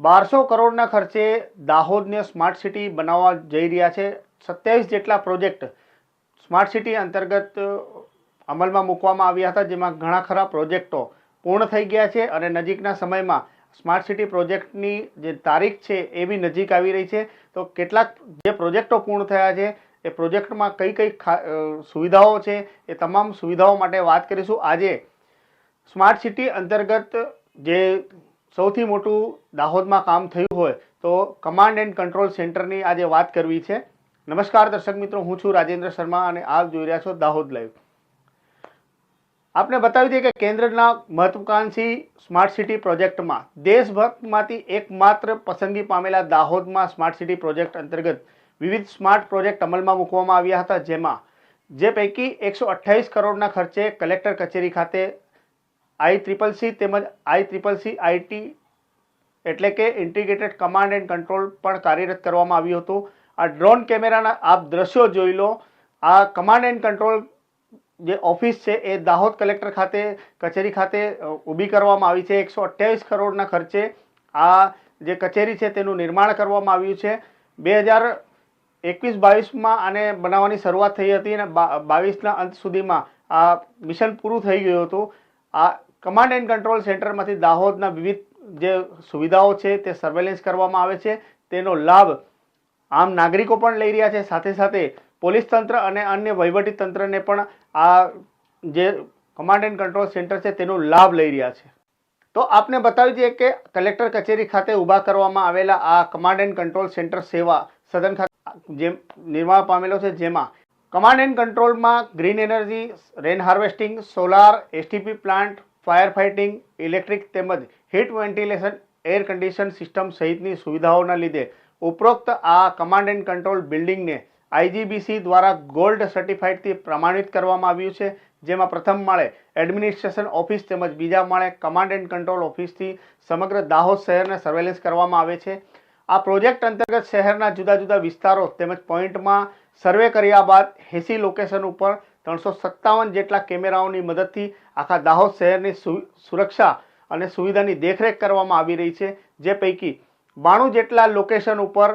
બારસો કરોડના ખર્ચે દાહોદને સ્માર્ટ સિટી બનાવવા જઈ રહ્યા છે. સત્યાવીસ જેટલા પ્રોજેક્ટ સ્માર્ટ સિટી અંતર્ગત અમલમાં મૂકવામાં આવ્યા હતા, જેમાં ઘણા ખરા પ્રોજેક્ટો પૂર્ણ થઈ ગયા છે અને નજીકના સમયમાં સ્માર્ટ સિટી પ્રોજેક્ટની જે તારીખ છે એ બી નજીક આવી રહી છે. તો કેટલાક જે પ્રોજેક્ટો પૂર્ણ થયા છે, એ પ્રોજેક્ટમાં કઈ કઈ સુવિધાઓ છે, એ તમામ સુવિધાઓ માટે વાત કરીશું. આજે સ્માર્ટ સિટી અંતર્ગત જે સૌથી મોટું દાહોદમાં કામ થયું હોય તો કમાન્ડ એન્ડ કંટ્રોલ સેન્ટરની આજે વાત કરવી છે. નમસ્કાર દર્શક મિત્રો, હું છું રાજેન્દ્ર શર્મા અને આપ જોઈ રહ્યા છો દાહોદ લાઈવ. આપને બતાવી દઈએ કે કેન્દ્રના મહત્વાકાંક્ષી સ્માર્ટ સિટી પ્રોજેક્ટમાં દેશભરમાંથી એકમાત્ર પસંદગી પામેલા દાહોદમાં સ્માર્ટ સિટી પ્રોજેક્ટ અંતર્ગત વિવિધ સ્માર્ટ પ્રોજેક્ટ અમલમાં મૂકવામાં આવ્યા હતા, જેમાં જે પૈકી એકસો અઠ્યાવીસ કરોડના ખર્ચે કલેક્ટર કચેરી ખાતે આઈ ટ્રિપલ સી તેમજ આઈ ટ્રિપલ સી આઈટી એટલે કે ઇન્ટિગ્રેટેડ કમાન્ડ એન્ડ કંટ્રોલ પણ કાર્યરત કરવામાં આવ્યું હતું. આ ડ્રોન કેમેરાના આપ દ્રશ્યો જોઈ લો. આ કમાન્ડ એન્ડ કંટ્રોલ જે ઓફિસ છે એ દાહોદ કલેક્ટર ખાતે, કચેરી ખાતે ઊભી કરવામાં આવી છે. એકસો અઠ્યાવીસ કરોડના ખર્ચે આ જે કચેરી છે તેનું નિર્માણ કરવામાં આવ્યું છે. બે હજાર એકવીસ બાવીસમાં આને બનાવવાની શરૂઆત થઈ હતી અને બાવીસના અંત સુધીમાં આ મિશન પૂરું થઈ ગયું હતું. આ કમાન્ડ એન્ડ કંટ્રોલ સેન્ટરમાંથી દાહોદના વિવિધ જે સુવિધાઓ છે તે સર્વેલન્સ કરવામાં આવે છે. તેનો લાભ આમ નાગરિકો પણ લઈ રહ્યા છે. સાથે સાથે પોલીસ તંત્ર અને અન્ય વહીવટી તંત્રને પણ આ જે કમાન્ડ એન્ડ કંટ્રોલ સેન્ટર છે તેનો લાભ લઈ રહ્યા છે. તો આપને બતાવી દઈએ કે કલેક્ટર કચેરી ખાતે ઊભા કરવામાં આવેલા આ કમાન્ડ એન્ડ કંટ્રોલ સેન્ટર સેવા સદન ખાતે જેમ નિર્માણ પામેલો છે, જેમાં કમાન્ડ એન્ડ કંટ્રોલમાં green energy rain harvesting solar STP plant fire fighting electric તેમજ heat ventilation air condition system સહિતની સુવિધાઓના લીધે ઉપરોક્ત આ કમાન્ડ એન્ડ કંટ્રોલ બિલ્ડિંગને આઈજીબીસી દ્વારા ગોલ્ડ સર્ટિફાઇડથી પ્રમાણિત કરવામાં આવ્યું છે. જેમાં પ્રથમ માળે એડમિનિસ્ટ્રેશન ઓફિસ તેમજ બીજા માળે કમાન્ડ એન્ડ કંટ્રોલ ઓફિસથી સમગ્ર દાહોદ શહેરને સર્વેલન્સ કરવામાં આવે છે. આ પ્રોજેક્ટ અંતર્ગત શહેરના જુદા જુદા વિસ્તારો તેમજ પોઈન્ટમાં સર્વે કર્યા બાદ એસી લોકેશન ઉપર ત્રણસો સત્તાવન જેટલા કેમેરાઓની મદદથી આખા દાહોદ શહેરની સુરક્ષા અને સુવિધાની દેખરેખ કરવામાં આવી રહી છે. જે પૈકી બાણું જેટલા લોકેશન ઉપર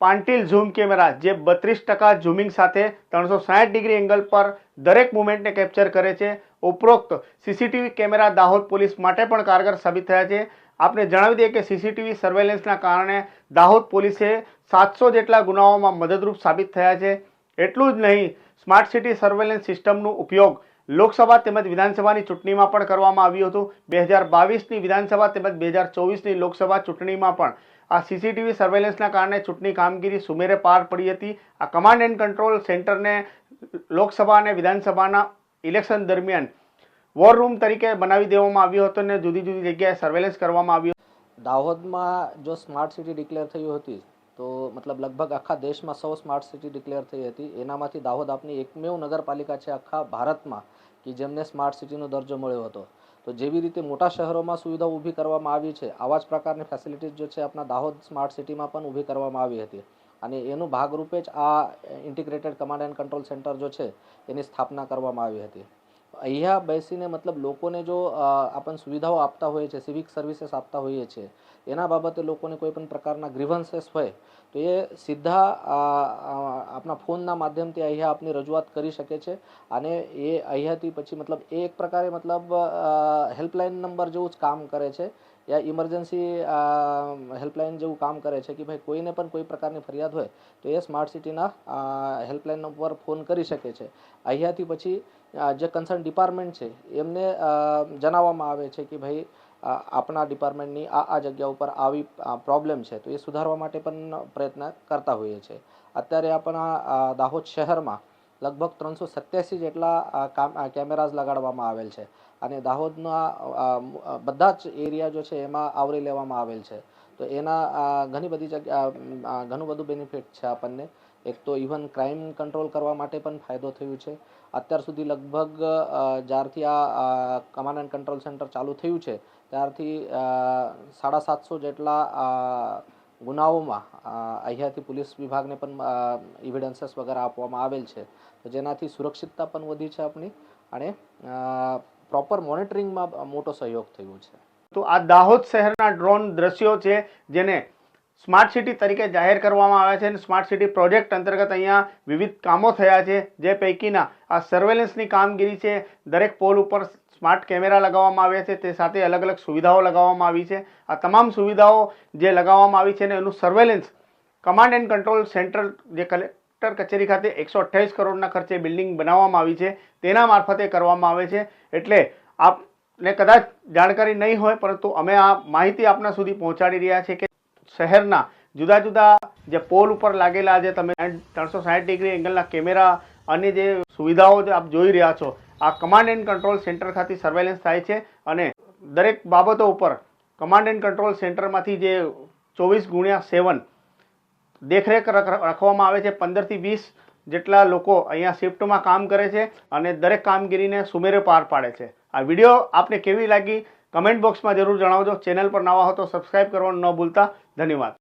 પાંટિલ ઝૂમ કેમેરા, જે બત્રીસ ટકા ઝૂમિંગ સાથે ત્રણસો સાઠ ડિગ્રી એંગલ પર દરેક મુવમેન્ટને કેપ્ચર કરે છે. ઉપરોક્ત સીસીટીવી કેમેરા દાહોદ પોલીસ માટે પણ કારગર સાબિત થયા છે. આપને જણાવી દઈએ કે સીસીટીવી સર્વેલન્સના કારણે દાહોદ પોલીસે સાતસો જેટલા ગુનાઓમાં મદદરૂપ સાબિત થયા છે. એટલું જ નહીં સ્માર્ટ સિટી સર્વેલન્સ સિસ્ટમનો ઉપયોગ લોકસભા તેમજ વિધાનસભાની ચૂંટણીમાં પણ કરવામાં આવ્યું હતું. બે હજાર બાવીસની વિધાનસભા તેમજ બે હજાર ચોવીસની લોકસભા ચૂંટણીમાં પણ આ સીસીટીવી સર્વેલન્સના કારણે ચૂંટણી કામગીરી સુમેરે પાર પડી હતી. આ કમાન્ડ એન્ડ કંટ્રોલ સેન્ટરને લોકસભા અને વિધાનસભાના ઇલેક્શન દરમિયાન વોર રૂમ તરીકે બનાવી દેવામાં આવ્યો હતો અને જુદી જુદી જગ્યાએ સર્વેલન્સ કરવામાં આવ્યું. દાહોદમાં જો સ્માર્ટ સિટી ડિક્લેર થઈ હતી, તો મતલબ લગભગ આખા દેશમાં સૌ સ્માર્ટ સિટી ડિક્લેર થઈ હતી. એનામાંથી દાહોદ આપની એકમેવ નગરપાલિકા છે આખા ભારતમાં, કે જેમને સ્માર્ટ સિટીનો દરજ્જો મળ્યો હતો. તો જેવી રીતે મોટા શહેરોમાં સુવિધાઓ ઊભી કરવામાં આવી છે, આવા જ પ્રકારની ફેસિલિટીઝ જો છે આપણા દાહોદ સ્માર્ટ સિટીમાં પણ ઊભી કરવામાં આવી હતી. અને એનું ભાગરૂપે જ આ integrated command and control centre જો છે, એની સ્થાપના કરવામાં આવી હતી. અહીંયા બેસીને મતલબ લોકોને જો આપણ સુવિધાઓ આપતા હોઈએ છીએ સિવિક સર્વિસીસ આપતા હોઈએ છીએ, એના બાબતે લોકોને કોઈ પણ પ્રકારના ગ્રીવન્સીસ હોય, તો એ સીધા આપણા ફોનના માધ્યમથી અહીંયા આપની રજૂઆત કરી શકે છે અને એ અહીંયાથી પછી મતલબ એ એક પ્રકારે મતલબ હેલ્પલાઇન નંબર જેવું જ કામ કરે છે યા ઇમરજન્સી હેલ્પલાઇન જેવું કામ કરે છે કે ભાઈ કોઈને પણ કોઈ પ્રકારની ફરિયાદ હોય, તો એ સ્માર્ટ સિટીના હેલ્પલાઇન ઉપર ફોન કરી શકે છે. અહીંયાથી પછી જે કન્સર્ન ડિપાર્ટમેન્ટ છે, એમને જણાવવામાં આવે છે કે ભાઈ આપણા ડિપાર્ટમેન્ટની આ આ જગ્યા ઉપર આવી પ્રોબ્લેમ છે. તો એ સુધારવા માટે પણ પ્રયત્ન કરતા હોઈએ છીએ અત્યારે આપણા દાહોદ શહેરમાં લગભગ ત્રણસો સત્યાસી જેટલા કેમેરાઝ લગાડવામાં આવેલ છે. અને દાહોદના બધા જ એરિયા જો છે એમાં આવરી લેવામાં આવેલ છે. તો એના ઘણી બધી જગ્યા ઘણું બધું બેનિફિટ છે આપણને. એક તો ઇવન ક્રાઇમ કંટ્રોલ કરવા માટે પણ ફાયદો થયો છે. અત્યાર સુધી લગભગ જ્યારથી આ કમાન્ડ એન્ડ કંટ્રોલ સેન્ટર ચાલુ થયું છે, ત્યારથી સાડા સાતસો જેટલા ગુનાઓમાં અહીંયાથી પોલીસ વિભાગને પણ ઇવિડન્સીસ વગેરે આપવામાં આવેલ છે. તો જેનાથી સુરક્ષિતતા પણ વધી છે આપણી અને પ્રોપર મોનિટરિંગમાં મોટો સહયોગ થયો છે. તો આ દાહોદ શહેરના ડ્રોન દ્રશ્યો છે, જેને સ્માર્ટ સિટી તરીકે જાહેર કરવામાં આવ્યા છે અને સ્માર્ટ સિટી પ્રોજેક્ટ અંતર્ગત અહીંયા વિવિધ કામો થયા છે, જે પૈકીના આ સર્વેલન્સની કામગીરી છે. દરેક પોલ ઉપર સ્માર્ટ કેમેરા લગાવવામાં આવ્યા છે, તે સાથે અલગ અલગ સુવિધાઓ લગાવવામાં આવી છે. આ તમામ સુવિધાઓ જે લગાવવામાં આવી છે ને એનું surveillance command and control centre જે કલેક્ટર કચેરી ખાતે એકસો અઠ્યાવીસ કરોડના ખર્ચે બિલ્ડિંગ બનાવવામાં આવી છે, તેના મારફતે કરવામાં આવે છે. એટલે આપને કદાચ જાણકારી નહીં હોય, પરંતુ અમે આ માહિતી આપના સુધી પહોંચાડી રહ્યા છીએ કે શહેરના જુદા જુદા જે પોલ ઉપર લાગેલા જે તમે ત્રણસો સાઠ ડિગ્રી એંગલના કેમેરા અને જે સુવિધાઓ જે આપ જોઈ રહ્યા છો, આ કમાન્ડ એન્ડ કંટ્રોલ સેન્ટર ખાતે સર્વેલન્સ થાય છે અને દરેક બાબતો ઉપર કમાન્ડ એન્ડ કંટ્રોલ સેન્ટરમાંથી જે ચોવીસ ગુણ્યા સેવન દેખરેખ રખ- રાખવામાં આવે છે, પંદરથી વીસ જેટલા લોકો અહીંયા શિફ્ટમાં કામ કરે છે અને દરેક કામગીરીને સુમેરે પાર પાડે છે. આ વીડિયો આપને કેવી લાગી? કમેન્ટ બોક્સમાં જરૂર જણાવજો. ચેનલ પર નવા હો તો સબસ્ક્રાઇબ કરવાનું ન ભૂલતા. ધન્યવાદ.